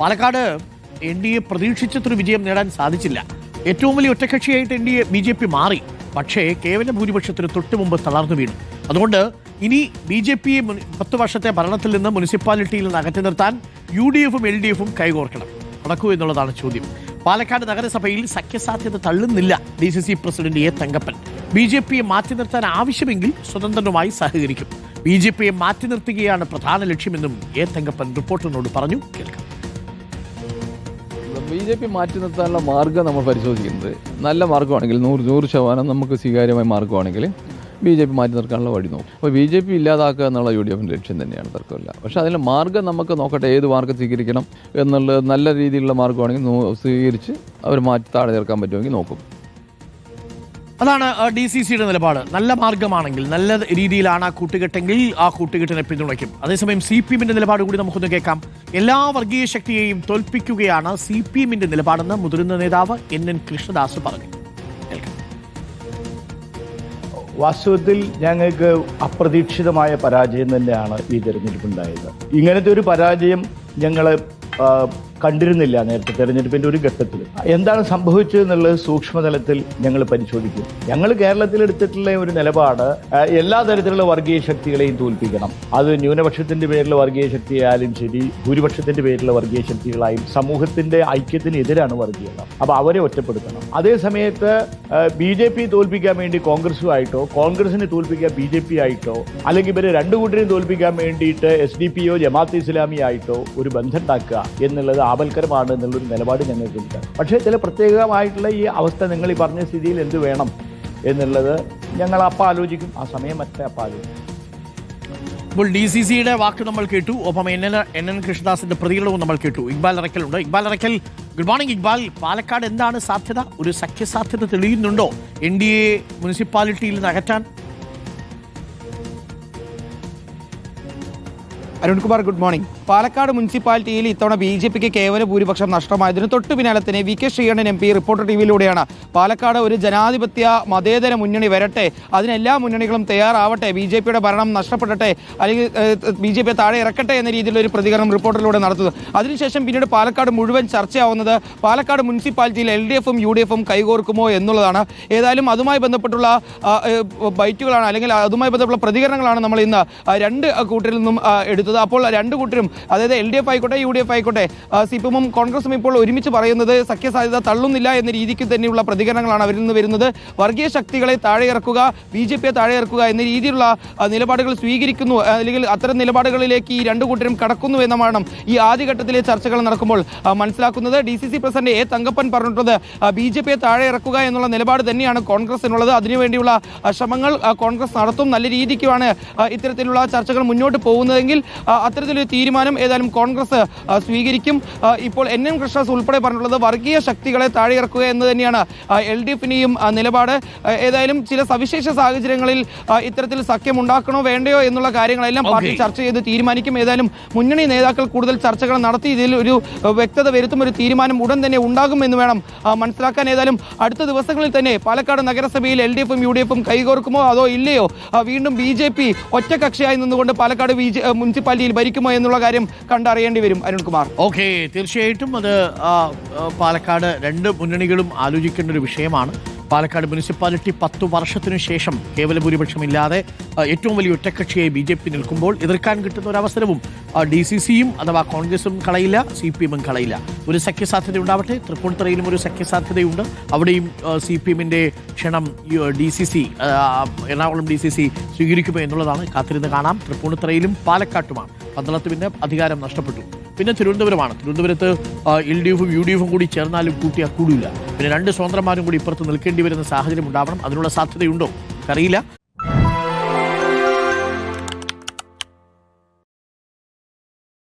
Palakkad N D A പ്രതീക്ഷിച്ചത്ര വിജയം നേടാൻ സാധിച്ചില്ല. ഏറ്റവും വലിയ ഒറ്റക്കക്ഷിയായിട്ട് N D A B J P മാറി. പക്ഷേ കേവല ഭൂരിപക്ഷത്തിന് തൊട്ടു മുമ്പ് തളർന്നു വീണു. അതുകൊണ്ട് ഇനി ബി ജെ പിയെ പത്ത് വർഷത്തെ ഭരണത്തിൽ നിന്ന് മുനിസിപ്പാലിറ്റിയിൽ നിന്ന് അകറ്റി നിർത്താൻ യു ഡി എഫും എൽ ഡി എഫും കൈകോർക്കണം. നടക്കൂ എന്നുള്ളതാണ് ചോദ്യം. പാലക്കാട് നഗരസഭയിൽ സഖ്യസാധ്യത തള്ളുന്നില്ല D C C president A Thankappan. B J പിയെ മാറ്റി നിർത്താൻ ആവശ്യമെങ്കിൽ സ്വതന്ത്രനുമായി സഹകരിക്കും. ബി ജെ പിയെ മാറ്റി നിർത്തുകയാണ് പ്രധാന ലക്ഷ്യമെന്നും എ തങ്കപ്പൻ റിപ്പോർട്ടറിനോട് പറഞ്ഞു. കേൾക്കാം. ബി ജെ പി മാറ്റി നിർത്താനുള്ള മാർഗം നമ്മൾ പരിശോധിക്കുന്നത്. നല്ല മാർഗമാണെങ്കിൽ നൂറ് നൂറ് ശതമാനം നമുക്ക് സ്വീകാര്യമായ മാർഗമാണെങ്കിൽ ബി ജെ പി മാറ്റി നിർത്താനുള്ള വഴി നോക്കും. അപ്പോൾ ബി ജെ പി ഇല്ലാതാക്കുക എന്നുള്ള യു ഡി എഫിന്റെ ലക്ഷ്യം തന്നെയാണ് തർക്കമില്ല. പക്ഷേ അതിന്റെ മാർഗം നമുക്ക് നോക്കട്ടെ ഏത് മാർഗം സ്വീകരിക്കണം എന്നുള്ളത് നല്ല രീതിയിലുള്ള മാർഗമാണെങ്കിൽ സ്വീകരിച്ച് അവർ മാറ്റി താഴെ ചേർക്കാൻ പറ്റുമെങ്കിൽ നോക്കും. അതാണ് ഡി സി സിയുടെ നിലപാട്. നല്ല മാർഗമാണെങ്കിൽ നല്ല രീതിയിലാണ് ആ കൂട്ടുകെട്ടെങ്കിൽ ആ കൂട്ടുകെട്ടിനെ പിന്തുണയ്ക്കും. അതേസമയം സി പി എമ്മിന്റെ നിലപാട് കൂടി നമുക്കൊന്ന് കേൾക്കാം. എല്ലാ വർഗീയ ശക്തിയെയും തോൽപ്പിക്കുകയാണ് സി പി എമ്മിന്റെ നിലപാടെന്ന് മുതിർന്ന നേതാവ് എൻ എൻ കൃഷ്ണദാസ് പറഞ്ഞു. വാസ്തവത്തിൽ ഞങ്ങൾക്ക് അപ്രതീക്ഷിതമായ പരാജയം തന്നെയാണ് ഈ തെരഞ്ഞെടുപ്പുണ്ടായത്. ഇങ്ങനത്തെ ഒരു പരാജയം ഞങ്ങൾ കണ്ടിരുന്നില്ല നേരത്തെ തെരഞ്ഞെടുപ്പിന്റെ ഒരു ഘട്ടത്തിൽ. എന്താണ് സംഭവിച്ചത് എന്നുള്ളത് സൂക്ഷ്മതലത്തിൽ ഞങ്ങൾ പരിശോധിക്കും. ഞങ്ങൾ കേരളത്തിൽ എടുത്തിട്ടുള്ള ഒരു നിലപാട് എല്ലാ തരത്തിലുള്ള വർഗീയ ശക്തികളെയും തോൽപ്പിക്കണം. അത് ന്യൂനപക്ഷത്തിന്റെ പേരിലുള്ള വർഗീയ ശക്തിയായാലും ശരി ഭൂരിപക്ഷത്തിന്റെ പേരിലുള്ള വർഗീയ ശക്തികളായും സമൂഹത്തിന്റെ ഐക്യത്തിനെതിരാണ് വർഗീയത. അപ്പൊ അവരെ ഒറ്റപ്പെടുത്തണം. അതേ സമയത്ത് ബി ജെ പി തോൽപ്പിക്കാൻ വേണ്ടി കോൺഗ്രസുമായിട്ടോ കോൺഗ്രസിനെ തോൽപ്പിക്കാൻ ബി ജെ പി ആയിട്ടോ അല്ലെങ്കിൽ ഇവരെ രണ്ടു കൂട്ടരെയും തോൽപ്പിക്കാൻ വേണ്ടിയിട്ട് എസ് ഡി പിയോ ജമാഅത്ത് ഇസ്ലാമി ആയിട്ടോ ഒരു ബന്ധം ഉണ്ടാക്കുക എന്നുള്ളത് ആപൽക്കരമാണ് എന്നുള്ളൊരു നിലപാട് ഞങ്ങൾക്കുണ്ട്. പക്ഷേ ചില പ്രത്യേകമായിട്ടുള്ള ഈ അവസ്ഥ നിങ്ങൾ ഈ പറഞ്ഞ സ്ഥിതിയിൽ എന്ത് വേണം എന്നുള്ളത് ഞങ്ങൾ അപ്പം ആലോചിക്കും. ആ സമയം മറ്റേ അപ്പം ആലോചിക്കും. ഇപ്പോൾ ഡി സി സിയുടെ വാക്ക് നമ്മൾ കേട്ടു. ഒപ്പം എൻ എൻ എൻ എൻ കൃഷ്ണദാസിന്റെ പ്രതികരണവും നമ്മൾ കേട്ടു. ഇക്ബാൽ അറക്കലുണ്ട് ഇക്ബാൽ അറക്കൽ ഗുഡ് മോർണിംഗ് ഇക്ബാൽ. പാലക്കാട് എന്താണ് സാധ്യത? ഒരു സഖ്യസാധ്യത തെളിയുന്നുണ്ടോ? എൻ ഡി എ മുനിസിപ്പാലിറ്റിയിൽ നിന്ന് അകറ്റാൻ? അരുൺകുമാർ ഗുഡ് മോർണിംഗ് പാലക്കാട് മുനിസിപ്പാലിറ്റിയിൽ ഇത്തവണ ബി ജെ പിക്ക് കേവല ഭൂരിപക്ഷം നഷ്ടമായതിന് തൊട്ടു പിന്നാലെ തന്നെ V K Sreekandan M P reporter T വിയിലൂടെയാണ്. Palakkad ഒരു ജനാധിപത്യ മതേതര മുന്നണി വരട്ടെ അതിനെല്ലാ മുന്നണികളും തയ്യാറാവട്ടെ ബി ജെ പിയുടെ ഭരണം നഷ്ടപ്പെടട്ടെ അല്ലെങ്കിൽ ബി ജെ പിയെ താഴെ ഇറക്കട്ടെ എന്ന രീതിയിലുള്ള ഒരു പ്രതികരണം റിപ്പോർട്ടറിലൂടെ നടത്തുന്നത് അതിനുശേഷം പിന്നീട് പാലക്കാട് മുഴുവൻ ചർച്ചയാവുന്നത് പാലക്കാട് മുനിസിപ്പാലിറ്റിയിൽ എൽ ഡി എഫും യു ഡി എഫും കൈകോർക്കുമോ എന്നുള്ളതാണ്. ഏതായാലും അതുമായി ബന്ധപ്പെട്ടുള്ള ബൈറ്റുകളാണ് അല്ലെങ്കിൽ അതുമായി ബന്ധപ്പെട്ട പ്രതികരണങ്ങളാണ് നമ്മൾ ഇന്ന് രണ്ട് കൂട്ടരിൽ നിന്നും എടുത്തത്. അപ്പോൾ രണ്ട് കൂട്ടരും അതായത് എൽ ഡി എഫ് ആയിക്കോട്ടെ യു ഡി എഫ് ആയിക്കോട്ടെ സി പി എമ്മും കോൺഗ്രസും ഇപ്പോൾ ഒരുമിച്ച് പറയുന്നത് സഖ്യസാധ്യത തള്ളുന്നില്ല എന്ന രീതിക്ക് തന്നെയുള്ള പ്രതികരണങ്ങളാണ് അവരിൽ നിന്ന് വരുന്നത്. വർഗീയ ശക്തികളെ താഴെ ഇറക്കുക ബി ജെ പിയെ താഴെ ഇറക്കുക എന്ന രീതിയിലുള്ള നിലപാടുകൾ സ്വീകരിക്കുന്നു. അല്ലെങ്കിൽ അത്തരം നിലപാടുകളിലേക്ക് ഈ രണ്ടു കൂട്ടരും കടക്കുന്നു എന്നതാണ് ഈ ആദ്യഘട്ടത്തിലെ ചർച്ചകൾ നടക്കുമ്പോൾ മനസ്സിലാക്കുന്നത്. D C C president A Thankappan പറഞ്ഞിട്ടുള്ളത് ബി ജെ പിയെ താഴെ ഇറക്കുക എന്നുള്ള നിലപാട് തന്നെയാണ് കോൺഗ്രസിനുള്ളത്. അതിനുവേണ്ടിയുള്ള ശ്രമങ്ങൾ കോൺഗ്രസ് നടത്തും. നല്ല രീതിക്കുമാണ് ഇത്തരത്തിലുള്ള ചർച്ചകൾ മുന്നോട്ട് പോകുന്നതെങ്കിൽ അത്തരത്തിലൊരു തീരുമാനം ഏതായാലും കോൺഗ്രസ് സ്വീകരിക്കും. ഇപ്പോൾ എൻ എൻ കൃഷ്ണസ് ഉൾപ്പെടെ പറഞ്ഞിട്ടുള്ളത് വർഗീയ ശക്തികളെ താഴെയിറക്കുക എന്ന് തന്നെയാണ് എൽ ഡി എഫിനെയും നിലപാട്. ഏതായാലും ചില സവിശേഷ സാഹചര്യങ്ങളിൽ ഇത്തരത്തിൽ സഖ്യം ഉണ്ടാക്കണോ വേണ്ടയോ എന്നുള്ള കാര്യങ്ങളെല്ലാം പാർട്ടി. ചർച്ച ചെയ്ത് തീരുമാനിക്കും. ഏതായാലും മുന്നണി നേതാക്കൾ കൂടുതൽ ചർച്ചകൾ നടത്തി ഇതിൽ ഒരു വ്യക്തത വരുത്തും ഒരു തീരുമാനം ഉടൻ തന്നെ ഉണ്ടാകും എന്ന് വേണം മനസ്സിലാക്കാൻ. ഏതായാലും അടുത്ത ദിവസങ്ങളിൽ തന്നെ പാലക്കാട് നഗരസഭയിൽ എൽ ഡി എഫും യു ഡി എഫും കൈകോർക്കുമോ അതോ ഇല്ലയോ? വീണ്ടും ബി ജെ പി ഒറ്റകക്ഷിയായി നിന്നുകൊണ്ട് പാലക്കാട് മുനിസിപ്പാലിറ്റിയിൽ ഭരിക്കുമോ എന്നുള്ള കാര്യം കണ്ടറിയേണ്ടി വരും അരുൺകുമാർ. ഓക്കെ തീർച്ചയായിട്ടും അത് പാലക്കാട് രണ്ട് മുന്നണികളും ആലോചിക്കേണ്ട ഒരു വിഷയമാണ്. പാലക്കാട് മുനിസിപ്പാലിറ്റി പത്ത് വർഷത്തിനു ശേഷം കേവല ഭൂരിപക്ഷമില്ലാതെ ഏറ്റവും വലിയ ഒറ്റക്കക്ഷിയായി ബി ജെ പി നിൽക്കുമ്പോൾ എതിർക്കാൻ കിട്ടുന്ന ഒരു അവസരവും ഡി സി സിയും അഥവാ കോൺഗ്രസും കളയില്ല സി പി എമ്മും കളയില്ല. ഒരു സഖ്യസാധ്യത ഉണ്ടാവട്ടെ തൃപ്പൂണിത്തറയിലും ഒരു സഖ്യസാധ്യതയുണ്ട്. അവിടെയും സി പി എമ്മിന്റെ ക്ഷണം D C C Ernakulam D C C സ്വീകരിക്കുമോ എന്നുള്ളതാണ് കാത്തിരുന്ന് കാണാം. തൃപ്പൂണിത്തറയിലും പാലക്കാട്ടുമാണ്. പന്തളത്ത് പിന്നെ അധികാരം നഷ്ടപ്പെട്ടു. പിന്നെ തിരുവനന്തപുരമാണ്. തിരുവനന്തപുരത്ത് എൽ ഡി എഫും യു ഡി എഫും കൂടി ചേർന്നാലും കൂട്ടിയാൽ കൂടില്ല പിന്നെ രണ്ട് സ്വതന്ത്രമാരും കൂടി ഇപ്പുറത്ത് നിൽക്കേണ്ടി വരുന്ന സാഹചര്യം ഉണ്ടാവണം. അതിനുള്ള സാധ്യതയുണ്ടോ? അറിയില്ല